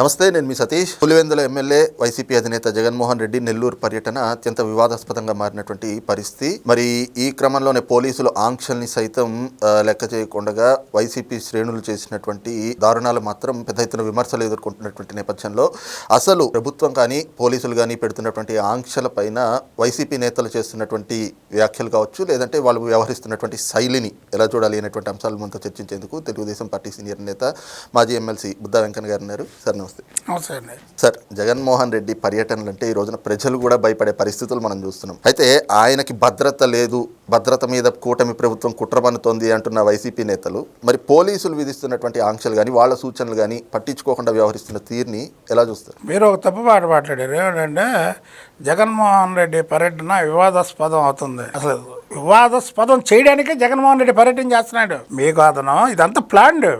నమస్తే నేను మీ సతీష్. పులివెందుల ఎమ్మెల్యే వైసీపీ అధినేత జగన్మోహన్ రెడ్డి నెల్లూరు పర్యటన అత్యంత వివాదాస్పదంగా మారినటువంటి పరిస్థితి. మరి ఈ క్రమంలోనే పోలీసులు ఆంక్షల్ని సైతం లెక్క చేయకుండా వైసీపీ శ్రేణులు చేసినటువంటి దారుణాలు మాత్రం పెద్ద ఎత్తున విమర్శలు ఎదుర్కొంటున్నటువంటి నేపథ్యంలో అసలు ప్రభుత్వం కానీ పోలీసులు కానీ పెడుతున్నటువంటి ఆంక్షల పైన వైసీపీ నేతలు చేస్తున్నటువంటి వ్యాఖ్యలు కావచ్చు లేదంటే వాళ్ళు వ్యవహరిస్తున్నటువంటి శైలిని ఎలా చూడాలి అనేటువంటి అంశాలు మనతో చర్చించేందుకు తెలుగుదేశం పార్టీ సీనియర్ నేత మాజీ ఎమ్మెల్సీ బుద్ధా వెంకన్న గారు ఉన్నారు. సార్ నమస్తే నమస్తే అండి సార్ జగన్మోహన్ రెడ్డి పర్యటనలు అంటే ఈ రోజున ప్రజలు కూడా భయపడే పరిస్థితులు మనం చూస్తున్నాం. అయితే ఆయనకి భద్రత లేదు భద్రత మీద కూటమి ప్రభుత్వం కుట్ర పన్నుతోంది అంటున్న వైసీపీ నేతలు మరి పోలీసులు విధిస్తున్నటువంటి ఆంక్షలు కానీ వాళ్ళ సూచనలు కానీ పట్టించుకోకుండా వ్యవహరిస్తున్న తీరుని ఎలా చూస్తారు? మీరు ఒక తప్పు మాట మాట్లాడారు ఏమిటంటే జగన్మోహన్ రెడ్డి పర్యటన వివాదాస్పదం అవుతుంది. అసలు వివాదాస్పదం చేయడానికే జగన్మోహన్ రెడ్డి పర్యటన చేస్తున్నాడు. మీకు అతను ఇదంతా ప్లాన్డ్.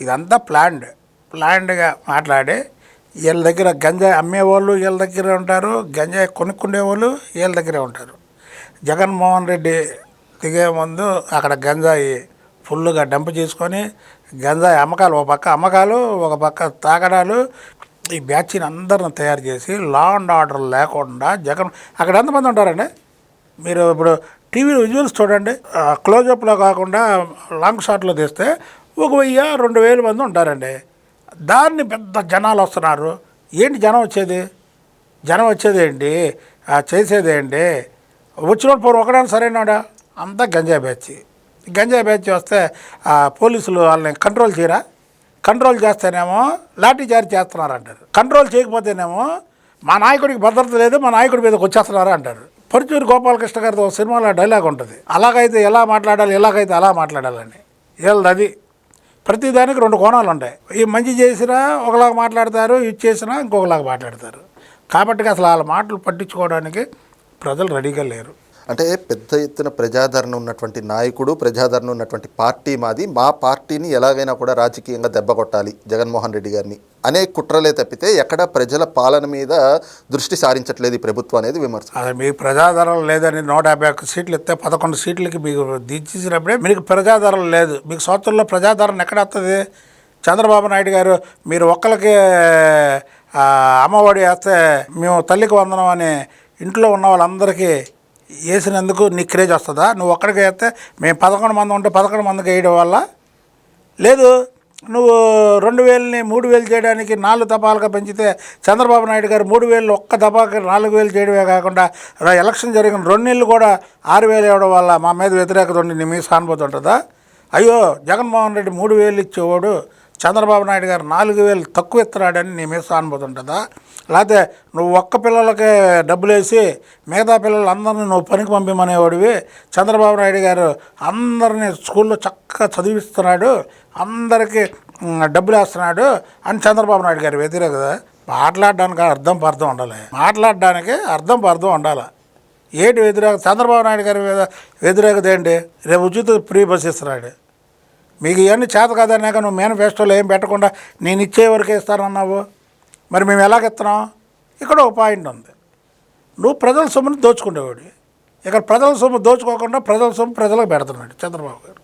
ఇదంతా ప్లాన్డ్. ప్లాండ్గా మాట్లాడి వీళ్ళ దగ్గర గంజాయి అమ్మేవాళ్ళు వీళ్ళ దగ్గర ఉంటారు గంజాయి కొనుక్కునే వాళ్ళు వీళ్ళ దగ్గరే ఉంటారు. జగన్మోహన్ రెడ్డి దిగే ముందు అక్కడ గంజాయి ఫుల్గా డంప్ చేసుకొని గంజాయి అమ్మకాలు ఒక పక్క అమ్మకాలు ఒక పక్క తాగడాలు ఈ బ్యాచ్ని అందరిని తయారు చేసి లా అండ్ ఆర్డర్ లేకుండా జగన్ అక్కడ ఎంతమంది ఉంటారండి? మీరు ఇప్పుడు టీవీ విజువల్స్ చూడండి ఆ, క్లోజప్లో కాకుండా లాంగ్ షాట్లో తీస్తే ఒక వెయ్యి రెండు వేల మంది ఉంటారండి. దాన్ని పెద్ద జనాలు వస్తున్నారు. ఏంటి జనం వచ్చేది? జనం వచ్చేదేంటి చేసేదేంటి వచ్చినప్పుడు పోరు ఒకడానికి సరైనడా? అంతా గంజాయి బ్యాచ్. గంజాయి బ్యాచ్ వస్తే పోలీసులు వాళ్ళని కంట్రోల్ చేయరా? కంట్రోల్ చేస్తేనేమో లాఠీ జారీ చేస్తున్నారు అంటారు. కంట్రోల్ చేయకపోతేనేమో మా నాయకుడికి భద్రత లేదు మా నాయకుడి మీదకి వచ్చేస్తున్నారు అంటారు. పరుచూరి గోపాలకృష్ణ గారితో సినిమాలో డైలాగ్ ఉంటుంది. అలాగైతే ఎలా మాట్లాడాలి? ఎలాగైతే అలా మాట్లాడాలని. వీళ్ళది అది. ప్రతిదానికి రెండు కోణాలు ఉంటాయి. ఈ మంచి చేసినా ఒకలాగా మాట్లాడతారు ఇది చేసినా ఇంకొకలాగా మాట్లాడతారు. కాబట్టి అసలు వాళ్ళ మాటలు పట్టించుకోవడానికి ప్రజలు రెడీగా లేరు. అంటే పెద్ద ఎత్తున ప్రజాదరణ ఉన్నటువంటి నాయకుడు ప్రజాదరణ ఉన్నటువంటి పార్టీ మాది. మా పార్టీని ఎలాగైనా కూడా రాజకీయంగా దెబ్బ కొట్టాలి జగన్మోహన్ రెడ్డి గారిని. అనే కుట్రలే తప్పితే ఎక్కడ ప్రజల పాలన మీద దృష్టి సారించట్లేదు ఈ ప్రభుత్వం అనేది విమర్శ. అది మీకు ప్రజాదరణ లేదని నూట యాభై ఒక్క సీట్లు ఇస్తే పదకొండు సీట్లకి మీకు దించేసినప్పుడే మీకు ప్రజాదరణ లేదు. మీకు సంవత్సరంలో ప్రజాదరణ ఎక్కడ వస్తుంది చంద్రబాబు నాయుడు గారు మీరు ఒక్కరికి అమ్మఒడి వేస్తే మేము తల్లికి వందనం అని ఇంట్లో ఉన్న వాళ్ళందరికీ వేసినందుకు నీ క్రేజ్ వస్తుందా? నువ్వు ఒక్కడికి వేస్తే మేము పదకొండు మంది ఉంటే పదకొండు మందికి వేయడం వల్ల? లేదు నువ్వు రెండు వేలని మూడు వేలు చేయడానికి నాలుగు తపాలుగా పెంచితే చంద్రబాబు నాయుడు గారు మూడు వేలు ఒక్క తపాకి నాలుగు వేలు చేయడమే కాకుండా ఎలక్షన్ జరిగిన రెండు నెలలు కూడా ఆరు వేలు ఇవ్వడం వల్ల మా మీద వ్యతిరేకత ఉండి నీ మీద సానుభూతి ఉంటుందా? అయ్యో జగన్మోహన్ రెడ్డి మూడు వేలు ఇచ్చేవాడు. చంద్రబాబు నాయుడు గారు నాలుగు వేలు తక్కువ ఇస్తున్నాడని నీ మీద సానుభూతి ఉంటుందా? లేకపోతే నువ్వు ఒక్క పిల్లలకే డబ్బులు వేసి మిగతా పిల్లలందరినీ నువ్వు పనికి పంపిమనేవాడివి? చంద్రబాబు నాయుడు గారు అందరినీ స్కూల్లో చక్కగా చదివిస్తున్నాడు అందరికీ డబ్బులు వేస్తున్నాడు అని చంద్రబాబు నాయుడు గారు వ్యతిరేకత మాట్లాడడానికి అర్థం పర్థం ఉండాలి. మాట్లాడడానికి అర్థం పర్థం ఉండాలి. ఏంటి వ్యతిరేక చంద్రబాబు నాయుడు గారి మీద వ్యతిరేకత ఏంటి? రేపు ఉచిత ఫ్రీ బస్ ఇస్తున్నాడు. మీకు ఇవన్నీ చేత కాదన్నాక నువ్వు మేనిఫెస్టోలో ఏం పెట్టకుండా నేను ఇచ్చే వరకే ఇస్తానన్నావు? మరి మేము ఎలాగెత్తున్నాం ఇక్కడ ఒక పాయింట్ ఉంది. నువ్వు ప్రజల సొమ్ముని దోచుకునేవాడు ఇక్కడ ప్రజల సొమ్ము దోచుకోకుండా ప్రజల సొమ్ము ప్రజలకు పెడుతున్నాడు చంద్రబాబు గారు.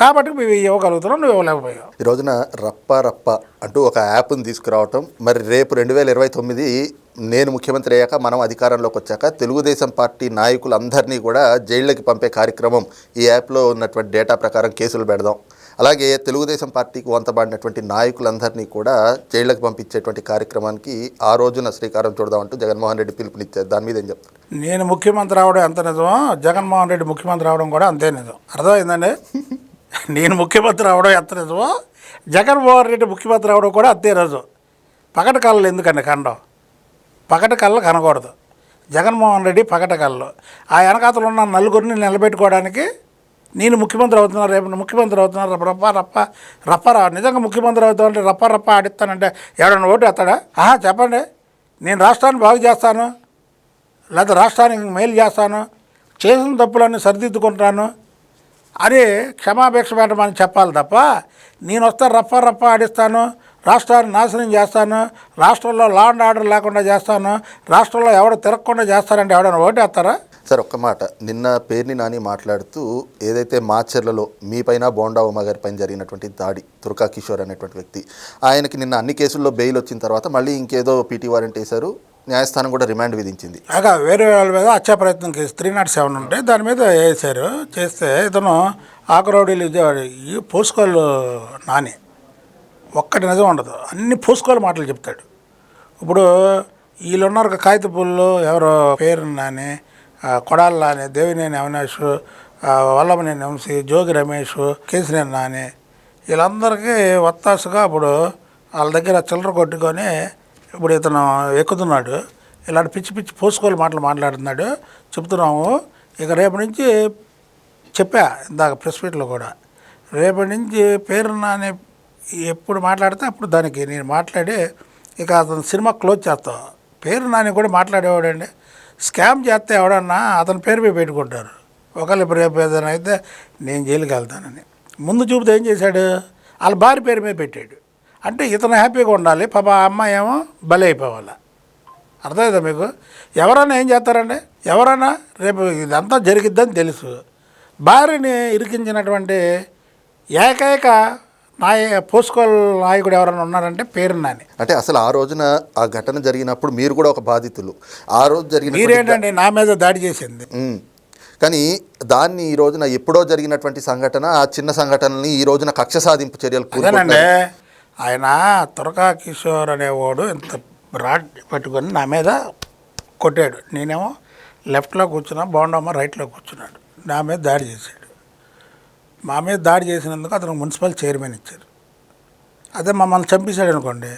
కాబట్టి మేము ఇవ్వగలుగుతున్నాం నువ్వు ఇవ్వలేకపోయావు. ఈ రోజున రప్ప రప్ప అంటూ ఒక యాప్ని తీసుకురావటం. మరి రేపు రెండు వేల ఇరవై తొమ్మిది నేను ముఖ్యమంత్రి అయ్యాక మనం అధికారంలోకి వచ్చాక తెలుగుదేశం పార్టీ నాయకులందరినీ కూడా జైళ్ళకి పంపే కార్యక్రమం ఈ యాప్లో ఉన్నటువంటి డేటా ప్రకారం కేసులు పెడదాం. అలాగే తెలుగుదేశం పార్టీకి వంతబడినటువంటి నాయకులందరినీ కూడా జైళ్ళకి పంపించేటువంటి కార్యక్రమానికి ఆ రోజున శ్రీకారం చూడదామంటూ జగన్మోహన్ రెడ్డి పిలుపునిచ్చారు. దాని మీద ఏం చెప్తారు? నేను ముఖ్యమంత్రి అవడం ఎంత నిజమో జగన్మోహన్ రెడ్డి ముఖ్యమంత్రి అవడం కూడా అంతే నిజం. అర్థమైందండి? నేను ముఖ్యమంత్రి అవడం ఎంత నిజమో? జగన్మోహన్ రెడ్డి ముఖ్యమంత్రి అవడం కూడా అంతే నిజం పగట కళ్ళు ఎందుకండి కండం పగట కళ్ళు కనకూడదు. జగన్మోహన్ రెడ్డి పగట కళ్ళు ఆ వెనకాతలు ఉన్న నలుగురిని నిలబెట్టుకోవడానికి నేను ముఖ్యమంత్రి అవుతున్నారు రేపు ముఖ్యమంత్రి అవుతున్నారు రప్ప రప్ప రప్ప రప్ప రా. నిజంగా ముఖ్యమంత్రి అవుతామంటే రప్ప రప్ప ఆడిస్తానంటే ఎవడన్నా ఓటు ఎత్తాడా ఆహా చెప్పండి. నేను రాష్ట్రాన్ని బాగు చేస్తాను. లేదా రాష్ట్రానికి మేలు చేస్తాను. చేసిన తప్పులన్నీ సరిదిద్దుకుంటాను. అని క్షమాభిక్ష పెట్టమని చెప్పాలి తప్ప నేను వస్తే రప్ప రప్ప ఆడిస్తాను రాష్ట్రాన్ని నాశనం చేస్తాను రాష్ట్రంలో లా అండ్ ఆర్డర్ లేకుండా చేస్తాను రాష్ట్రంలో ఎవడు తిరగకుండా చేస్తారంటే ఎవడైనా ఓటేస్తారా? సార్ ఒక్క మాట. నిన్న పేర్ని నాని మాట్లాడుతూ ఏదైతే మాచర్లలో మీ పైన బోండా ఉమా గారి పైన జరిగినటువంటి దాడి తుర్కా కిషోర్ అనేటువంటి వ్యక్తి ఆయనకి నిన్న అన్ని కేసుల్లో బెయిల్ వచ్చిన తర్వాత మళ్ళీ ఇంకేదో పీటీ వారెంట్ వేశారు న్యాయస్థానం కూడా రిమాండ్ విధించింది. అలాగా వేరే వాళ్ళ మీద హత్యా ప్రయత్నం కేసు త్రీ నాట్ సెవెన్ ఉంటే దాని మీద వేశారు చేస్తే ఇతను ఆకరౌడీలు విజయవాడ ఈ పోసుకోళ్ళు నాని. ఒక్కటి నిజం ఉండదు. అన్ని పూసుకోలు మాటలు చెప్తాడు. ఇప్పుడు వీళ్ళు ఉన్నారు కాగిత పుల్లు ఎవరో పేరు నాని ఆ, కొడాలి నాని దేవినేని అవినాష్ వల్లభనేని వంశీ జోగి రమేష్ కేసినేని నాని వీళ్ళందరికీ వత్తాసుగా ఇప్పుడు వాళ్ళ దగ్గర చిల్లర కొట్టుకొని ఇప్పుడు ఇతను ఎక్కుతున్నాడు. ఇలాంటి పిచ్చి పిచ్చి పోసుకోలు మాటలు మాట్లాడుతున్నాడు. చెప్తున్నాము. ఇక రేపు నుంచి చెప్పా ఇందాక ప్రెస్ మీట్లో కూడా. రేపటి నుంచి పేరు అనే ఎప్పుడు మాట్లాడితే అప్పుడు దానికి నేను మాట్లాడి ఇక అతను సినిమా క్లోజ్ చేస్తాం. పేరు నాని కూడా మాట్లాడేవాడండి. స్కామ్ చేస్తే ఎవడన్నా అతని పేరు మీద పెట్టుకుంటారు. ఒకళ్ళు ఇప్పుడు రేపు ఏదైనా అయితే నేను జైలుకి వెళ్తానని. ముందు చూపుతో ఏం చేశాడు? వాళ్ళ భార్య పేరు మీద పెట్టాడు. అంటే ఇతను హ్యాపీగా ఉండాలి. పాప ఆ అమ్మాయి ఏమో బలి అయిపోవాలి అర్థమైందా మీకు? ఎవరైనా ఏం చేస్తారండి? ఎవరైనా రేపు ఇదంతా జరిగిద్దని తెలుసు. భార్యని ఇరికించినటువంటి ఏకైక నాయ పోసుకోల్ నాయకుడు ఎవరైనా ఉన్నారంటే పేరు నాని. అంటే అసలు ఆ రోజున ఆ ఘటన జరిగినప్పుడు మీరు కూడా ఒక బాధితులు. ఆ రోజు జరిగిన మీరేంటండి? నా మీద దాడి చేసింది. కానీ దాన్ని ఈ రోజున ఎప్పుడో జరిగినటువంటి సంఘటన ఆ చిన్న సంఘటనని ఈ రోజున కక్ష సాధింపు చర్యలు. ఆయన తురకా కిషోర్ అనేవాడు ఇంత రాడ్ పట్టుకొని నా మీద కొట్టాడు. నేనేమో లెఫ్ట్లో కూర్చున్నా బాగుండమ్మ రైట్లో కూర్చున్నాడు. నా మీద దాడి చేశాడు. మా మీద దాడి చేసినందుకు అతను మున్సిపల్ చైర్మన్ ఇచ్చారు. అదే మమ్మల్ని చంపేశాడు అనుకోండి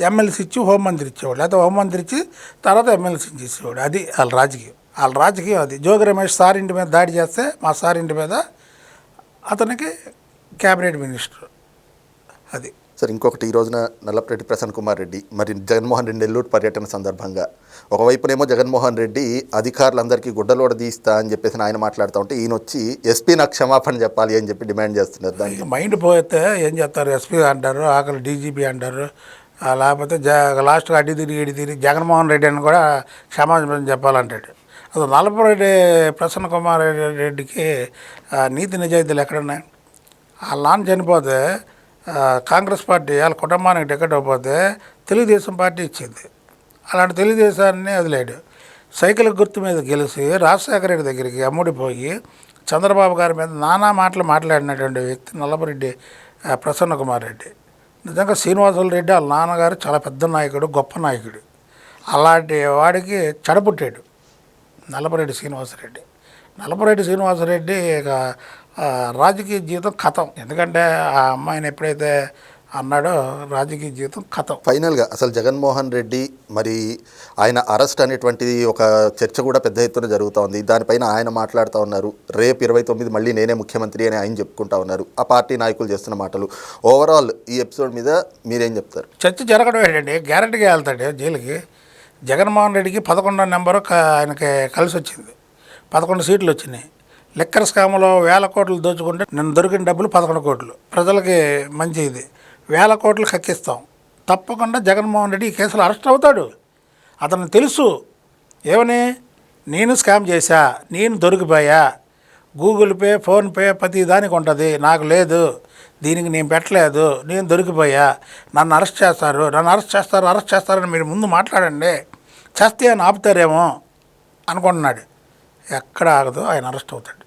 ఎమ్మెల్సీ ఇచ్చి హోంమంత్రి ఇచ్చేవాడు లేకపోతే హోంమంత్రి ఇచ్చి తర్వాత ఎమ్మెల్సీ ఇచ్చేవాడు అది వాళ్ళ రాజకీయం. వాళ్ళ రాజకీయం అది. జోగి రమేష్ సార్ ఇంటి మీద దాడి చేస్తే మా సార్ ఇంటి మీద అతనికి క్యాబినెట్ మినిస్టర్ అది. సార్ ఇంకొకటి ఈ రోజున నల్లపరెడ్డి ప్రసన్న కుమార్ రెడ్డి మరి జగన్మోహన్ రెడ్డి నెల్లూరు పర్యటన సందర్భంగా. ఒకవైపునేమో జగన్మోహన్ రెడ్డి అధికారులందరికీ గుడ్డలోడ తీస్తా అని చెప్పేసి ఆయన మాట్లాడుతూ ఉంటే ఈయన వచ్చి ఎస్పీ నాకు క్షమాపణ చెప్పాలి అని చెప్పి డిమాండ్ చేస్తున్నారు దానికి. మైండ్ పోతే ఏం చేస్తారు? ఎస్పీ అంటారు ఆకలి డీజీపీ అంటారు లేకపోతే జ లాస్ట్గా అడ్డి తిరిగి ఇడి తిరిగి జగన్మోహన్ రెడ్డి అని కూడా క్షమాపణ చెప్పాలంటాడు. అసలు నల్లపురెడ్డి ప్రసన్న కుమార్ రెడ్డికి నీతి నిజాయితీలు ఎక్కడున్నాయి? ఆ లాన్ చనిపోతే కాంగ్రెస్ పార్టీ వాళ్ళ కుటుంబానికి టికెట్ ఇవ్వకపోతే తెలుగుదేశం పార్టీ ఇచ్చింది. అలాంటి తెలుగుదేశాన్ని వదిలేడు. సైకిల్ గుర్తు మీద గెలిచి రాజశేఖర రెడ్డి దగ్గరికి అమ్ముడిపోయి చంద్రబాబు గారి మీద నానా మాటలు మాట్లాడినటువంటి వ్యక్తి నల్లపరెడ్డి ప్రసన్న కుమార్ రెడ్డి. నిజంగా శ్రీనివాసులు రెడ్డి వాళ్ళ నాన్నగారు చాలా పెద్ద నాయకుడు గొప్ప నాయకుడు. అలాంటి వాడికి చెడపుట్టాడు నల్లపరెడ్డి శ్రీనివాసరెడ్డి. నల్లపరెడ్డి శ్రీనివాసరెడ్డి ఇక రాజకీయ జీవితం కథం. ఎందుకంటే ఆ అమ్మాయిని ఎప్పుడైతే అన్నాడో రాజకీయ జీవితం కథం. ఫైనల్గా అసలు జగన్మోహన్ రెడ్డి మరి ఆయన అరెస్ట్ అనేటువంటిది ఒక చర్చ కూడా పెద్ద ఎత్తున జరుగుతూ ఉంది. దానిపైన ఆయన మాట్లాడుతూ ఉన్నారు. రేపు ఇరవై తొమ్మిది మళ్ళీ నేనే ముఖ్యమంత్రి అని ఆయన చెప్పుకుంటా ఉన్నారు. ఆ పార్టీ నాయకులు చేస్తున్న మాటలు. ఓవరాల్ ఈ ఎపిసోడ్ మీద మీరేం చెప్తారు? చర్చ జరగడం ఏంటండి? గ్యారంటీగా వెళ్తాడు జైలుకి. జగన్మోహన్ రెడ్డికి పదకొండో నెంబరు ఆయనకి కలిసి వచ్చింది పదకొండు సీట్లు వచ్చినాయి. లిక్కర్ స్కామ్లో వేల కోట్లు దోచుకుంటే నేను దొరికిన డబ్బులు పదకొండు కోట్లు. ప్రజలకి మంచి ఇది. వేల కోట్లు కక్కిస్తాం. తప్పకుండా జగన్మోహన్ రెడ్డి ఈ కేసులో అరెస్ట్ అవుతాడు. అతను తెలుసు. ఏమని? నేను స్కామ్ చేశా. నేను దొరికిపోయా. గూగుల్ పే ఫోన్పే ప్రతి దానికి ఉంటుంది. నాకు లేదు. దీనికి నేను పెట్టలేదు. నేను దొరికిపోయా. నన్ను అరెస్ట్ చేస్తారు. నన్ను అరెస్ట్ చేస్తారు అరెస్ట్ చేస్తారని మీరు ముందు మాట్లాడండి. చేస్తే అని ఆపుతారేమో అనుకుంటున్నాడు. ఎక్కడ ఆగదు ఆయన అరెస్ట్ అవుతాడు.